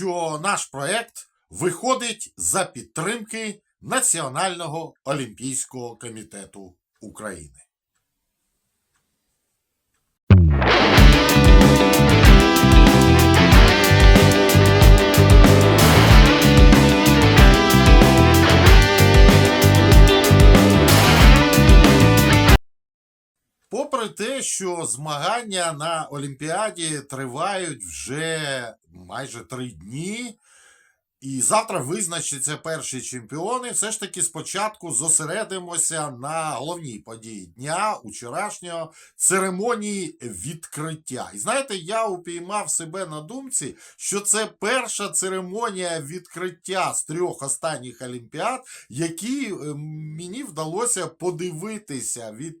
що наш проект виходить за підтримки Національного олімпійського комітету України. Попри те, що змагання на Олімпіаді тривають вже майже три дні, і завтра визначаться перші чемпіони, все ж таки спочатку зосередимося на головній події дня учорашнього церемонії відкриття. І знаєте, я упіймав себе на думці, що це перша церемонія відкриття з трьох останніх Олімпіад, які е, мені вдалося подивитися від.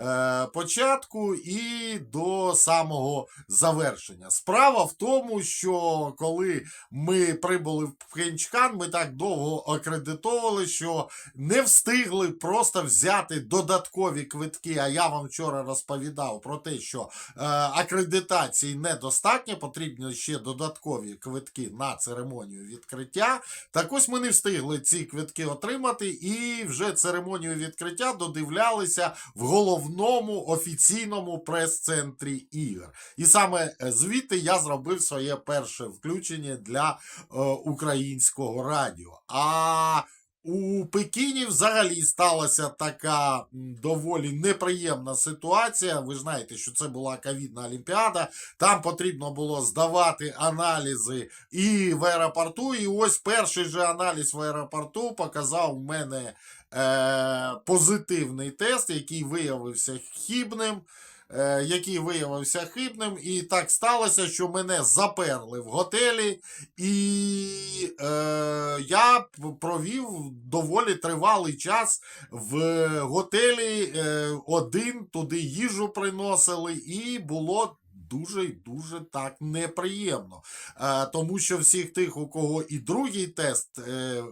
Е, початку і до самого завершення. Справа в тому, що коли ми прибули в Пхенчхан, ми так довго акредитовували, що не встигли просто взяти додаткові квитки. А я вам вчора розповідав про те, що е, акредитації недостатньо, потрібно ще додаткові квитки на церемонію відкриття. Так ось ми не встигли ці квитки отримати, і вже церемонію відкриття додивлялися в головному офіційному прес-центрі ігор. І саме е, звідти я зробив своє перше включення для е, українського радіо. А у Пекіні взагалі сталася така доволі неприємна ситуація. Ви знаєте, що це була ковідна олімпіада. Там потрібно було здавати аналізи і в аеропорту. І ось перший же аналіз в аеропорту показав в мене е, позитивний тест, який виявився хібним. Е, який виявився хибним, і так сталося, що мене заперли в готелі, і е, я провів доволі тривалий час в готелі е, один, туди їжу приносили, і було. Дуже й дуже так неприємно. Е, тому що всіх тих, у кого і другий тест, е,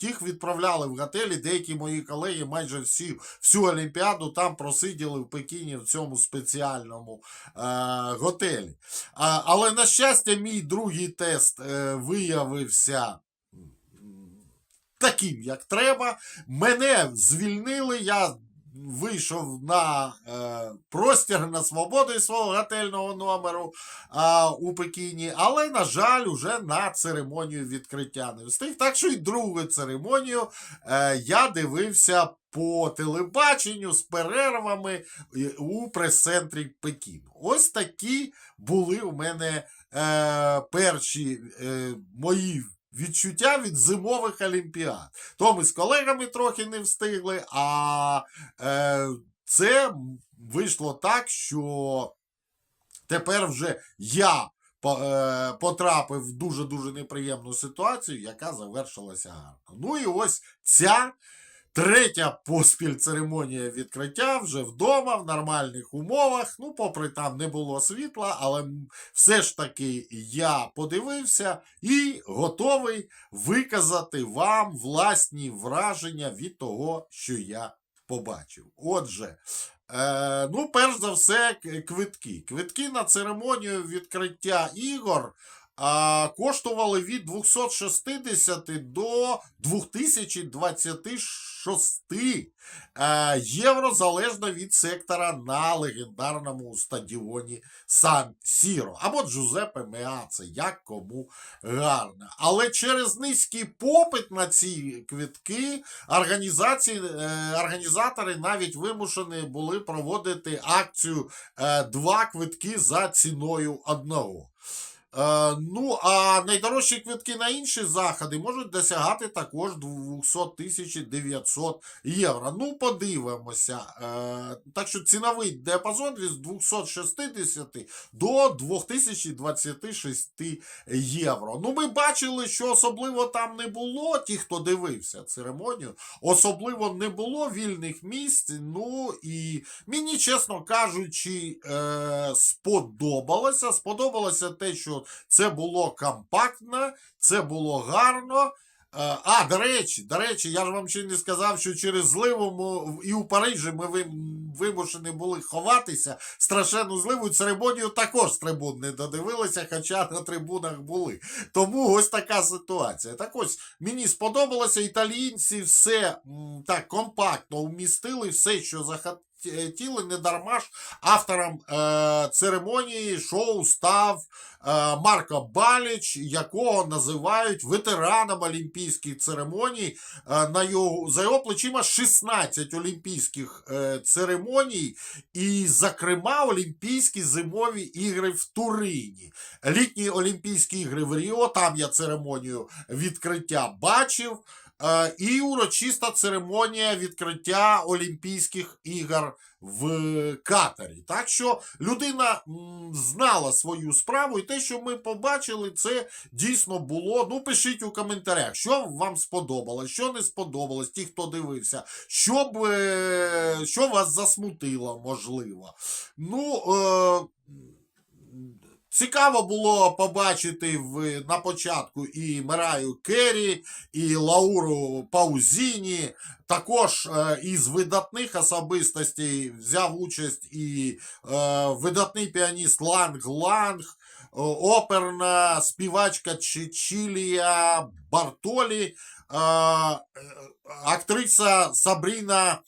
тих відправляли в готелі. Деякі мої колеги майже всі, всю Олімпіаду там просиділи в Пекіні в цьому спеціальному е, готелі. Але, на щастя, мій другий тест виявився. Таким, як треба, мене звільнили. Я вийшов на е, простір на свободу із свого готельного номеру а, у Пекіні, але, на жаль, уже на церемонію відкриття не встиг. Так що і другу церемонію е, я дивився по телебаченню з перервами е, у прес-центрі Пекіну. Ось такі були у мене е, перші е, мої. Відчуття від зимових олімпіад. То ми з колегами трохи не встигли, а е, це вийшло так, що тепер вже я е, потрапив в дуже-дуже неприємну ситуацію, яка завершилася гарно. Ну і ось ця третя поспіль церемонія відкриття вже вдома, в нормальних умовах. Ну, попри там не було світла, але все ж таки я подивився і готовий виказати вам власні враження від того, що я побачив. Отже, Е, ну, перш за все, квитки. Квитки на церемонію відкриття ігор а, коштували від 260 до 2026 е, євро залежно від сектора на легендарному стадіоні Сан Сіро або Джузеппе Меаце, як кому гарно. Але через низький попит на ці квитки організації, е, організатори навіть вимушені були проводити акцію е, два квитки за ціною одного. Е, ну, а найдорожчі квитки на інші заходи можуть досягати також 200 тисяч 900 євро. Ну, подивимося. Е, так що ціновий диапазон від 260 до 2026 євро. Ну, ми бачили, що особливо там не було, ті, хто дивився церемонію, особливо не було вільних місць. Ну і мені, чесно кажучи, е, сподобалося. Сподобалося те, що це було компактно, це було гарно. Е, А, до речі, до речі, я ж вам ще не сказав, що через зливу і у Парижі ми вимушені були ховатися. Страшенну зливу церемонію також з трибун не додивилися, хоча на трибунах були. Тому ось така ситуація. Так ось мені сподобалося, італійці все так компактно вмістили, все, що захотіли, не дарма ж автором е, церемонії шоу став е, Марко Баліч, якого називають ветераном олімпійських церемоній. Е, на його, за його плечима 16 олімпійських е, церемоній, і, зокрема, Олімпійські зимові ігри в Турині. Літні Олімпійські ігри в Ріо, там я церемонію відкриття бачив. Е, І урочиста церемонія відкриття Олімпійських ігор в Катарі. Так що людина знала свою справу, і те, що ми побачили, це дійсно було. Ну, пишіть у коментарях, що вам сподобалось, що не сподобалось, ті, хто дивився, що, б, е, що вас засмутило, можливо. Ну, е, Цікаво було побачити в, на початку і Мираю Керрі, і Лауру Паузіні. Також е, із видатних особистостей взяв участь і е, видатний піаніст Ланг Ланг, оперна співачка Чечілія Бартолі, е, е, актриса Сабріна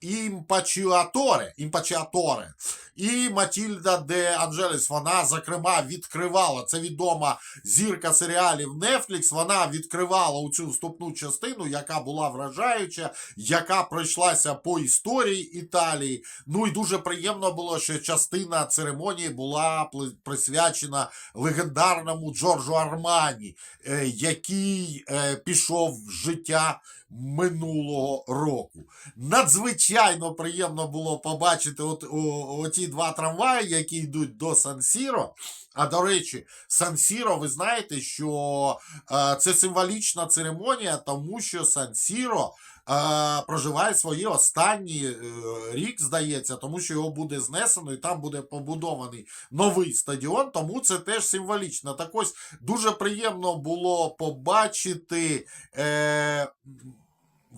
Імпачіаторе, Імпачіаторе і Матільда де Анджелес. Вона, зокрема, відкривала. Це відома зірка серіалів Netflix. Вона відкривала у цю вступну частину, яка була вражаюча, яка пройшлася по історії Італії. Ну і дуже приємно було, що частина церемонії була присвячена легендарному Джорджу Армані, е, який е, пішов в життя минулого року. Надзвичайно приємно було побачити от, о, оті два трамваї, які йдуть до Сан-Сіро. А до речі, Сан-Сіро, ви знаєте, що е, це символічна церемонія, тому що Сан-Сіро е, проживає свої останні е, рік, здається, тому що його буде знесено і там буде побудований новий стадіон, тому це теж символічно. Так ось дуже приємно було побачити. Е,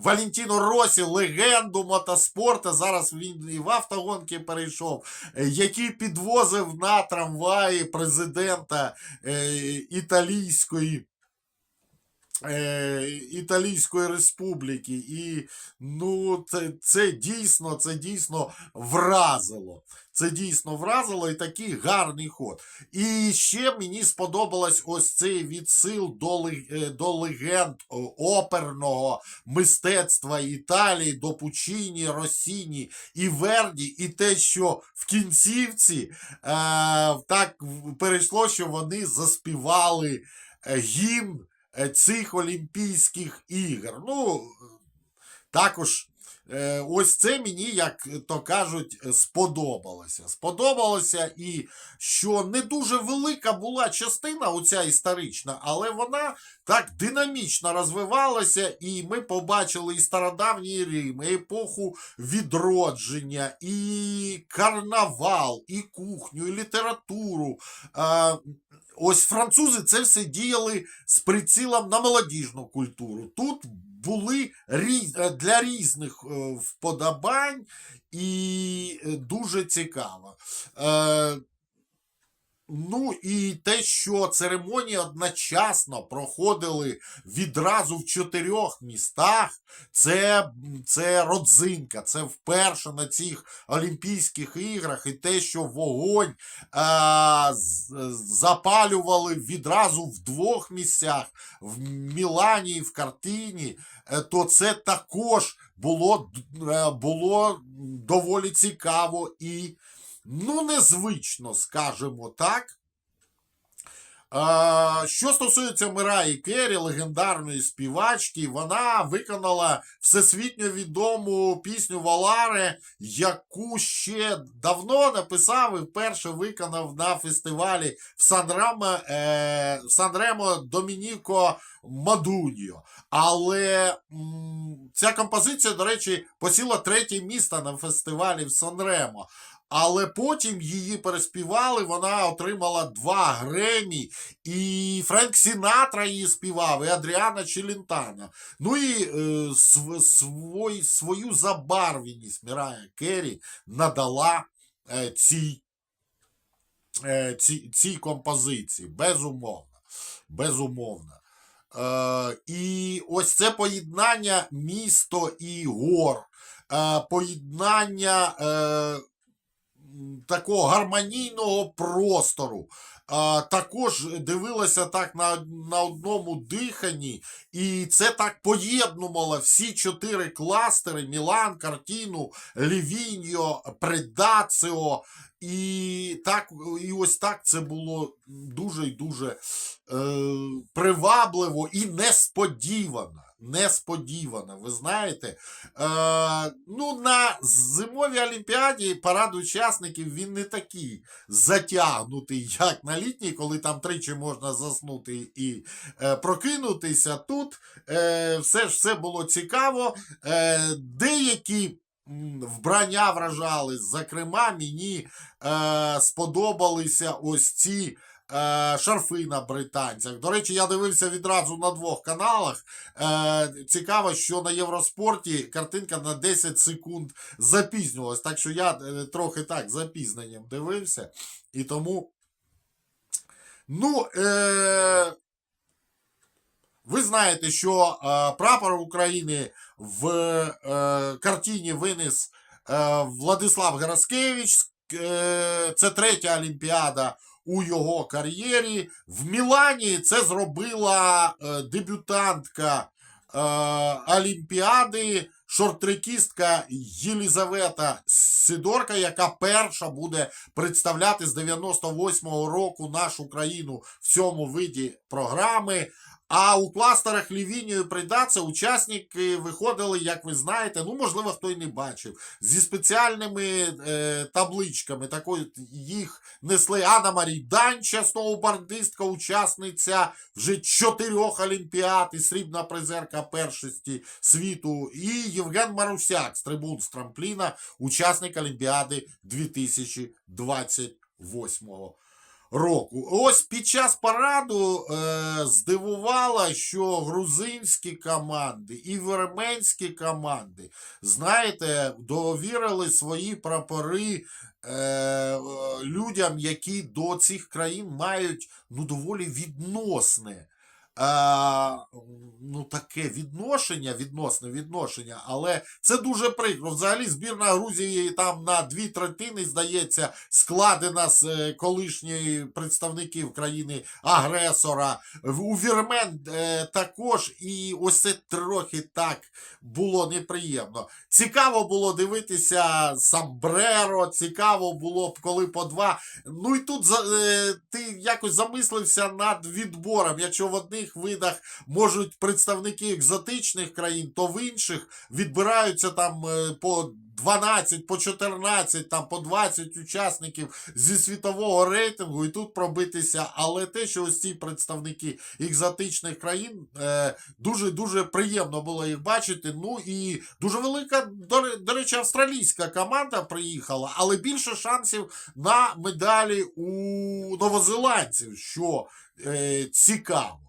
Валентіно Росі, легенду мотоспорту, зараз він і в автогонки перейшов, е, який підвозив на трамваї президента е, Італійської. Е, Італійської республіки, і ну, це, це дійсно, це дійсно вразило. Це дійсно вразило і такий гарний ход. І ще мені сподобалось ось цей відсил до, е, до легенд оперного мистецтва Італії, до Пучині, Росіні і Верді, і те, що в кінцівці е, так перейшло, що вони заспівали е, гімн е, цих Олімпійських ігор. Ну, також е, ось це мені, як то кажуть, е, сподобалося. Сподобалося і що не дуже велика була частина, оця історична, але вона так динамічно розвивалася, і ми побачили і стародавній Рим, і епоху відродження, і карнавал, і кухню, і літературу. Е, Ось французи це все діяли з прицілом на молодіжну культуру. Тут були е, для різних е, вподобань і е, дуже цікаво. Е, Ну і те, що церемонії одночасно проходили відразу в чотирьох містах, це, це родзинка, це вперше на цих Олімпійських іграх, і те, що вогонь з- запалювали відразу в двох місцях, в Мілані і в Картині, е, то це також було, е, було доволі цікаво і ну, незвично, скажімо так. Що стосується Мираї Керрі, легендарної співачки, вона виконала всесвітньо відому пісню Валаре, яку ще давно написав і вперше виконав на фестивалі в Санремо, е, Домініко Мадуньо. Але м, ця композиція, до речі, посіла третє місце на фестивалі в Санремо. Але потім її переспівали, вона отримала два Гремі, і Френк Сінатра її співав, і Адріана Челентана. Ну і е, св- свой, свою забарвленість Мірая Керрі надала е, цій, е, цій, цій композиції. Безумовно. Безумовно. Е, і ось це поєднання місто і гор, е, поєднання е, такого гармонійного простору. А, також дивилася так на, на одному диханні, і це так поєднувало всі чотири кластери: Мілан, Картіну, Лівіньо, Предаціо. І так, і ось так це було дуже і дуже е, привабливо і несподівано. Несподівано, ви знаєте. Е, ну, на зимовій Олімпіаді парад учасників він не такий затягнутий, як на літній, коли там тричі можна заснути і е, прокинутися. Тут е, все ж все було цікаво. Е, деякі вбрання вражали. Зокрема, мені е, сподобалися ось ці. Е, Шарфи на британцях. До речі, я дивився відразу на двох каналах. Е, цікаво, що на Євроспорті картинка на 10 секунд запізнювалась. Так що я е, трохи так запізненням дивився. І тому. Ну, е, ви знаєте, що прапор України в е, картині виніс Владислав Гераскевич. Це третя Олімпіада у його кар'єрі. В Мілані це зробила е, дебютантка е, Олімпіади, шортрекістка Єлізавета Сидорка, яка перша буде представляти з 98-го року нашу країну в цьому виді програми. А у кластерах Лівінію і учасники виходили, як ви знаєте, ну можливо, хто й не бачив, зі спеціальними е, табличками. Такої їх несли Анна Марій Данча, сноубордистка, учасниця вже чотирьох олімпіад і срібна призерка першості світу. І Євген Марусяк з трибун з трампліна, учасник Олімпіади 2028 року. Ось під час параду е, здивувало, що грузинські команди і вірменські команди, знаєте, довірили свої прапори е, людям, які до цих країн мають ну, доволі відносне. Е, ну, таке відношення, відносне відношення, але це дуже прикро. Взагалі, збірна Грузії там на дві третини, здається, складена з е, колишньої представників країни агресора. В- У Вірмен е, також, і ось це трохи так було неприємно. Цікаво було дивитися Самбреро, цікаво було б, коли по два. Ну і тут ти якось замислився над відбором. Якщо в одних видах можуть представники екзотичних країн, то в інших відбираються там е, по 12, по 14, там по 20 учасників зі світового рейтингу, і тут пробитися. Але те, що ось ці представники екзотичних країн, е, дуже дуже приємно було їх бачити. Ну і дуже велика, до речі, австралійська команда приїхала, але більше шансів на медалі у новозеландців, що е, цікаво.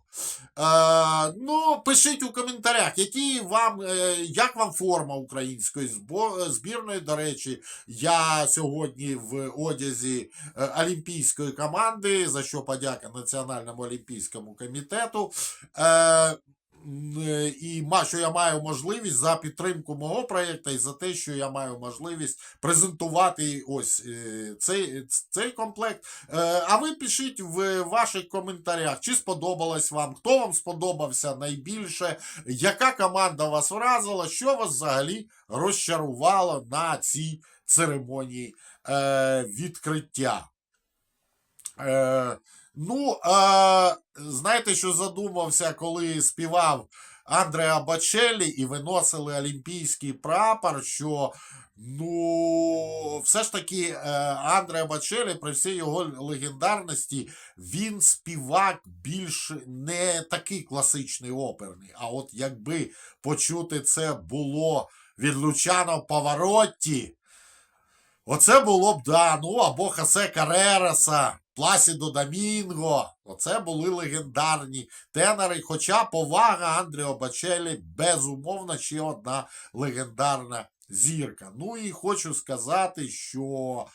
Е, ну, пишіть у коментарях, які вам, е, як вам форма української збірної. До речі, я сьогодні в одязі е, олімпійської команди, за що подяка Національному олімпійському комітету. Е, і що я маю можливість за підтримку мого проєкту і за те, що я маю можливість презентувати ось е, цей, цей комплект. Е, А ви пишіть в ваших коментарях, чи сподобалось вам, хто вам сподобався найбільше, яка команда вас вразила, що вас взагалі розчарувало на цій церемонії е, відкриття. Е, ну, е, знаєте, що задумався, коли співав Андреа Бачеллі і виносили олімпійський прапор, що ну, все ж таки е, Андреа Бачеллі, при всій його легендарності, він співак більш не такий класичний оперний. А от якби почути це було від Лучано Паваротті, Оце було б, да, ну або Хасе Каререса, Пласідо Домінго. Оце були легендарні тенори. Хоча повага Андріо Бачелі, безумовно, ще одна легендарна зірка. Ну і хочу сказати, що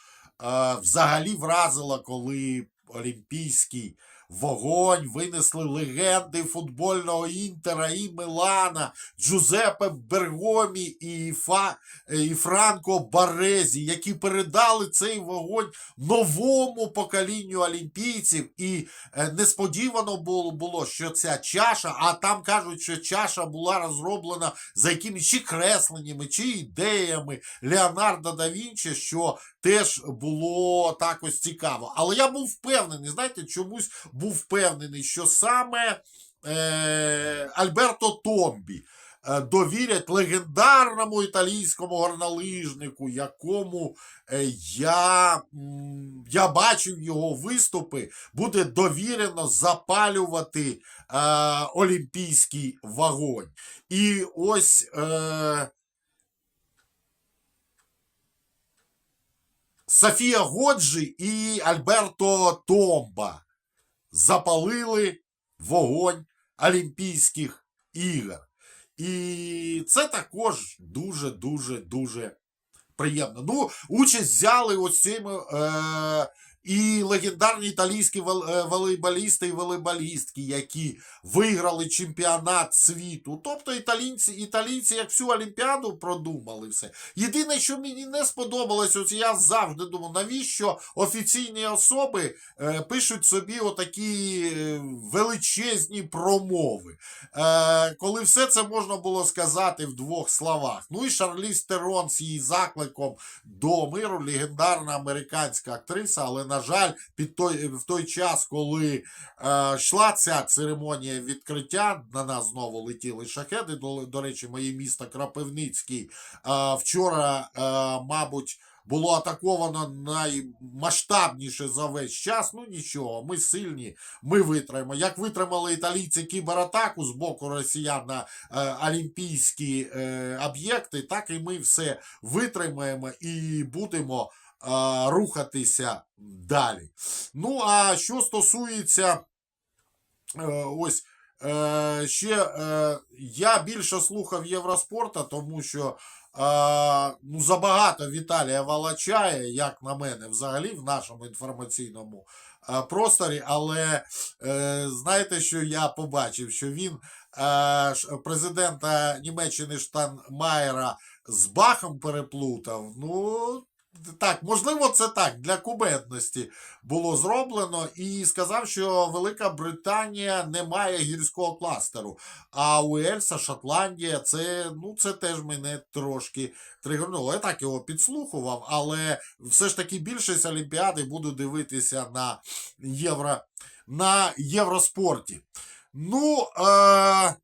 е, взагалі вразило, коли Олімпійський вогонь винесли легенди футбольного Інтера і Милана, Джузеппе Бергомі і, Фа, і Франко Барезі, які передали цей вогонь новому поколінню олімпійців. І е, несподівано було, було, що ця чаша, а там кажуть, що чаша була розроблена за якимись чи кресленнями, чи ідеями Леонардо да Вінчі, що теж було так ось цікаво. Але я був впевнений, знаєте, чомусь був впевнений, що саме е, Альберто Томбі е, довірять легендарному італійському горнолижнику, якому е, я, я бачив його виступи, буде довірено запалювати е, олімпійський вогонь. І ось. Е, Софія Годжі і Альберто Томба запалили вогонь Олімпійських ігор. І це також дуже, дуже, приємно. Ну, участь взяли ось цими е, і легендарні італійські е, волейболісти і волейболістки, які виграли чемпіонат світу. Тобто італійці, італійці як всю Олімпіаду продумали все. Єдине, що мені не сподобалось, ось я завжди думав, навіщо офіційні особи е, пишуть собі отакі е, величезні промови. Е, коли все це можна було сказати в двох словах. Ну і Шарліз Терон з її закликом до миру, легендарна американська актриса, але, на жаль, під той, в той час, коли е, йшла ця церемонія відкриття, на нас знову летіли шахеди. До, до речі, моє місто Крапивницький е, вчора, е, мабуть, було атаковано наймасштабніше за весь час. Ну нічого, ми сильні, ми витримаємо. Як витримали італійці кібератаку з боку росіян на е, олімпійські е, об'єкти, так і ми все витримаємо і будемо рухатися далі. Ну, а що стосується е, ось. Е, ще е, я більше слухав Євроспорта, тому що е, ну, забагато Віталія Валачає, як на мене, взагалі в нашому інформаційному е, просторі. Але е, знаєте, що я побачив? Що він е, президента Німеччини Штанмаєра з Бахом переплутав. Ну. Так, можливо, це так для кубетності було зроблено, і сказав, що Велика Британія не має гірського кластеру. А Уельса, Шотландія, це, ну, це теж мене трошки тригернуло. Я так його підслухував, але все ж таки більшість Олімпіади буду дивитися на євро, на євроспорті. Ну, е,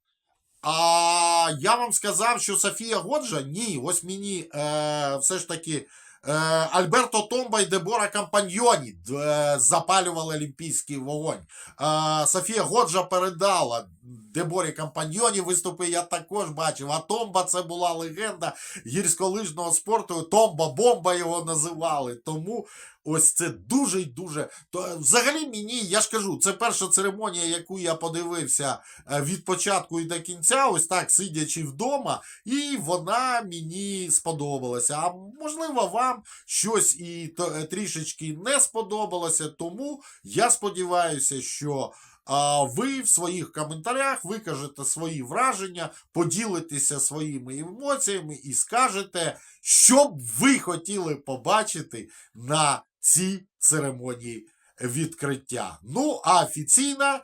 а я вам сказав, що Софія Годжа, ні, ось мені е, все ж таки. Е, Альберто Томба і Дебора Кампаньйоні е, запалювали олімпійський вогонь. Е, Софія Годжа передала Деборі Кампаньйоні виступи я також бачив. А Томба це була легенда гірськолижного спорту. Томба Бомба його називали. Тому ось це дуже й дуже. То, взагалі мені, я ж кажу, це перша церемонія, яку я подивився е, від початку і до кінця, ось так сидячи вдома, і вона мені сподобалася. А можливо, вам щось і е, трішечки не сподобалося. Тому я сподіваюся, що. Ви в своїх коментарях викажете свої враження, поділитеся своїми емоціями і скажете, що б ви хотіли побачити на цій церемонії відкриття. Ну, а офіційно е,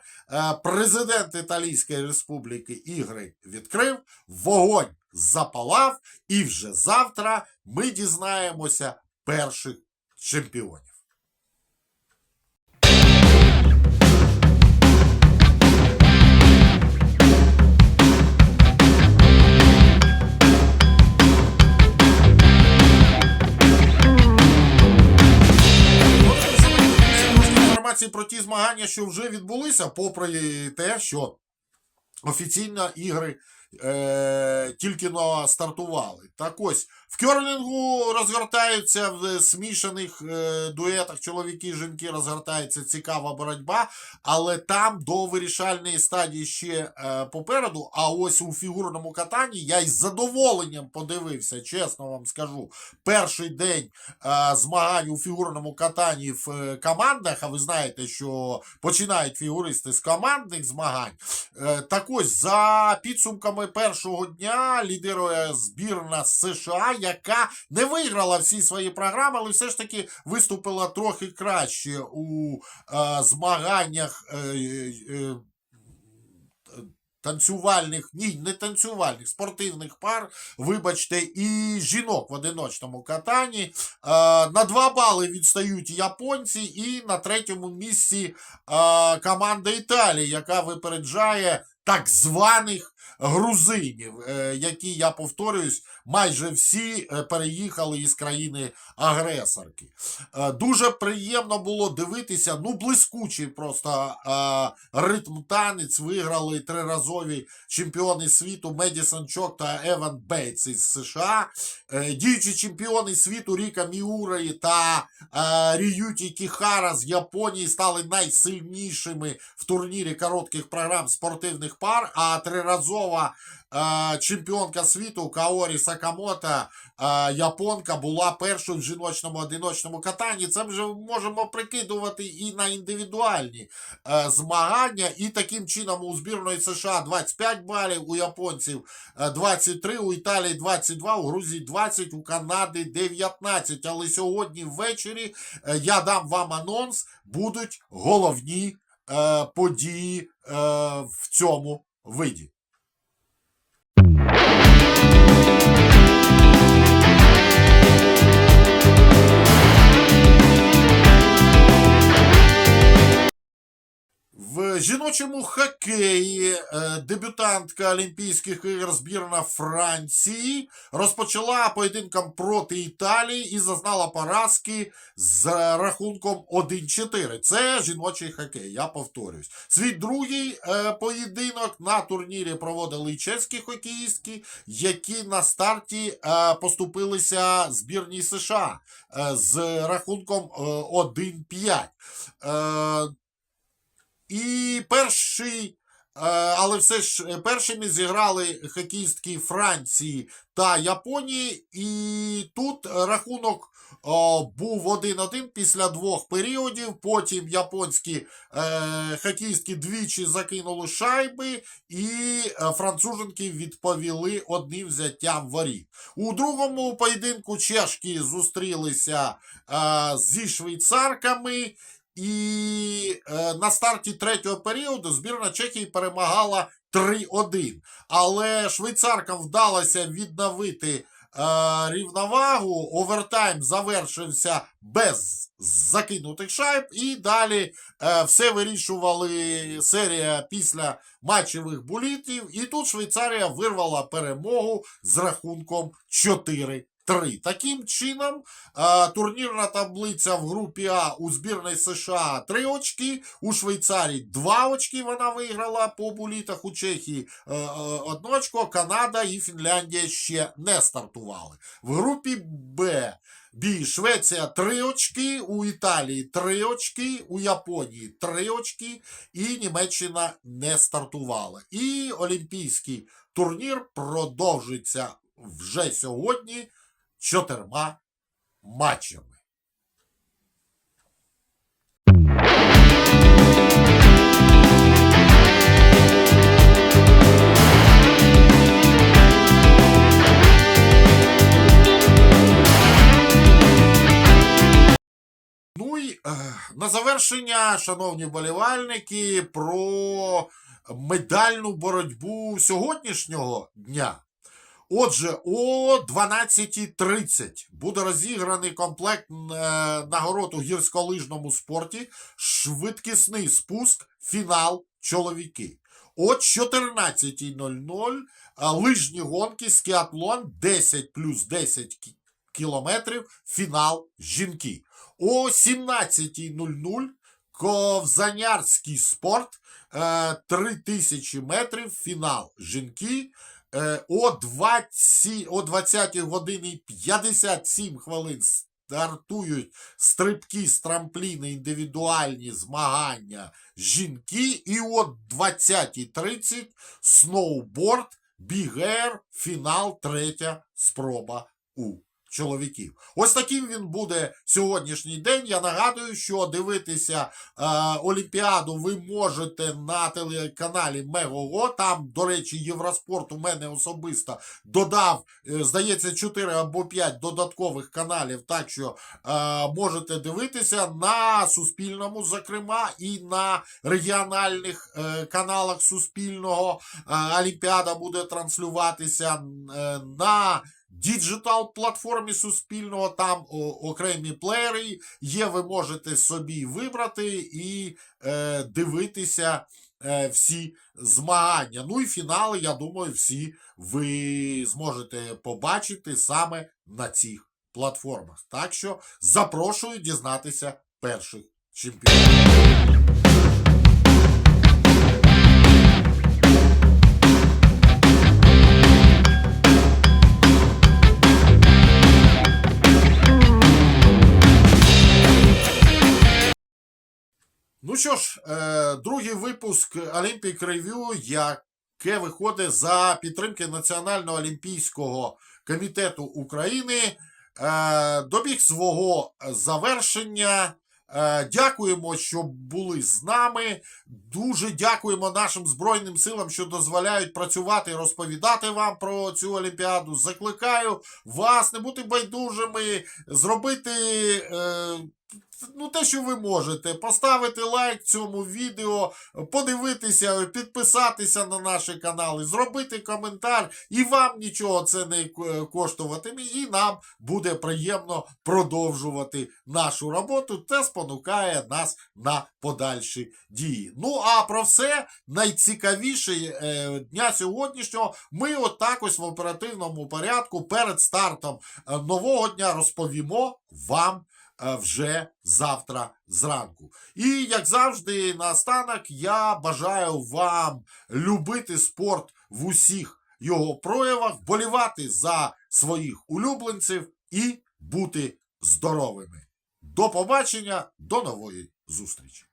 президент Італійської Республіки ігри відкрив, вогонь запалав, і вже завтра ми дізнаємося перших чемпіонів. Інформації про ті змагання, що вже відбулися, попри те, що офіційно ігри е, тільки но стартували. Так ось, в керлінгу розгортаються в смішаних е, дуетах чоловіки і жінки розгортається цікава боротьба, але там до вирішальної стадії ще е, попереду. А ось у фігурному катанні я із задоволенням подивився, чесно вам скажу. Перший день е, змагань у фігурному катанні в е, командах. А ви знаєте, що починають фігуристи з командних змагань. Е, так ось за підсумками першого дня лідирує збірна США, яка не виграла всі свої програми, але все ж таки виступила трохи краще у е, змаганнях. Е, е, Танцювальних, ні, не танцювальних, спортивних пар, вибачте, і жінок в одиночному катанні. Е, на два бали відстають японці, і на третьому місці е, команда Італії, яка випереджає так званих грузинів, е, які, я повторююсь, майже всі е, переїхали із країни-агресорки. Е, Дуже приємно було дивитися, ну, блискучий просто ритм танець виграли триразові чемпіони світу Медісон Чок та Еван Бейтс із США. Діючі чемпіони світу Ріка Міураї та Ріюті Кіхара з Японії стали найсильнішими в турнірі коротких програм спортивних пар, а триразова е, чемпіонка світу Каорі Сакамото, е, японка, була першою в жіночному одиночному катанні. Це вже можемо прикидувати і на індивідуальні е, змагання. І таким чином у збірної США 25 балів, у японців е, 23, у Італії 22, у Грузії 20, у Канади 19. Але сьогодні ввечері я дам вам анонс, будуть головні події в цьому виді. В жіночому хокеї е, дебютантка Олімпійських ігор збірна Франції розпочала поєдинком проти Італії і зазнала поразки з рахунком 1-4. Це жіночий хокей, я повторюсь. Свій другий е, поєдинок на турнірі проводили чеські хокеїстки, які на старті е, поступилися збірній США з рахунком е, 1-5. І перший, е, але все ж е, першими зіграли хокеїстки Франції та Японії. І тут рахунок був 1-1 після двох періодів. Потім японські е, хокеїстки двічі закинули шайби, і француженки відповіли одним взяттям воріт. У другому поєдинку чешки зустрілися зі швейцарками. І е, на старті третього періоду збірна Чехії перемагала 3-1. Але швейцаркам вдалося відновити е, рівновагу. Овертайм завершився без закинутих шайб. І далі е, все вирішували серія після матчевих булітів. І тут Швейцарія вирвала перемогу з рахунком 4 3. Таким чином, е, турнірна таблиця в групі А у збірної США 3 очки, у Швейцарії 2 очки вона виграла по булітах, у Чехії е, е, очко, Канада і Фінляндія ще не стартували. В групі Б Бі Швеція 3 очки, у Італії 3 очки, у Японії 3 очки, і Німеччина не стартувала. І Олімпійський турнір продовжиться вже сьогодні чотирма матчами. Ну і е, на завершення, шановні вболівальники, про медальну боротьбу сьогоднішнього дня. Отже, о 12.30 буде розіграний комплект е, нагород у гірськолижному спорті, швидкісний спуск, фінал чоловіки. О 14.00 е, лижні гонки, скіатлон 10 плюс 10 кілометрів, фінал жінки. О 17.00 ковзанярський спорт, е, 3000 метрів, фінал жінки. Е, о 20, о 20 годині 57 хвилин стартують стрибки з трампліни, індивідуальні змагання жінки. І о 20.30 сноуборд, бігер, фінал, третя спроба у чоловіків. Ось таким він буде сьогоднішній день. Я нагадую, що дивитися е, Олімпіаду ви можете на телеканалі Мегого. Там, до речі, Євроспорт у мене особисто додав, е, здається, 4 або 5 додаткових каналів. Так що е, можете дивитися на Суспільному, зокрема, і на регіональних е, каналах Суспільного. Е, Олімпіада буде транслюватися е, на діджитал платформі Суспільного. Там окремі плеєри є. Ви можете собі вибрати і е, дивитися е, всі змагання. Ну і фінали, я думаю, всі ви зможете побачити саме на цих платформах. Так що запрошую дізнатися перших чемпіонів. Ну що ж, е, другий випуск Olympic Review, яке виходить за підтримки Національного олімпійського комітету України, е, добіг свого завершення. Е, Дякуємо, що були з нами. Дуже дякуємо нашим Збройним силам, що дозволяють працювати і розповідати вам про цю Олімпіаду. Закликаю вас не бути байдужими, зробити. Ну, те, що ви можете, поставити лайк цьому відео, подивитися, підписатися на наші канали, зробити коментар, і вам нічого це не коштуватиме, і нам буде приємно продовжувати нашу роботу та спонукає нас на подальші дії. Ну, а про все найцікавіше е, дня сьогоднішнього ми отак ось в оперативному порядку перед стартом е, нового дня розповімо вам вже завтра зранку. І як завжди, наостанок я бажаю вам любити спорт в усіх його проявах, вболівати за своїх улюбленців і бути здоровими. До побачення, до нової зустрічі!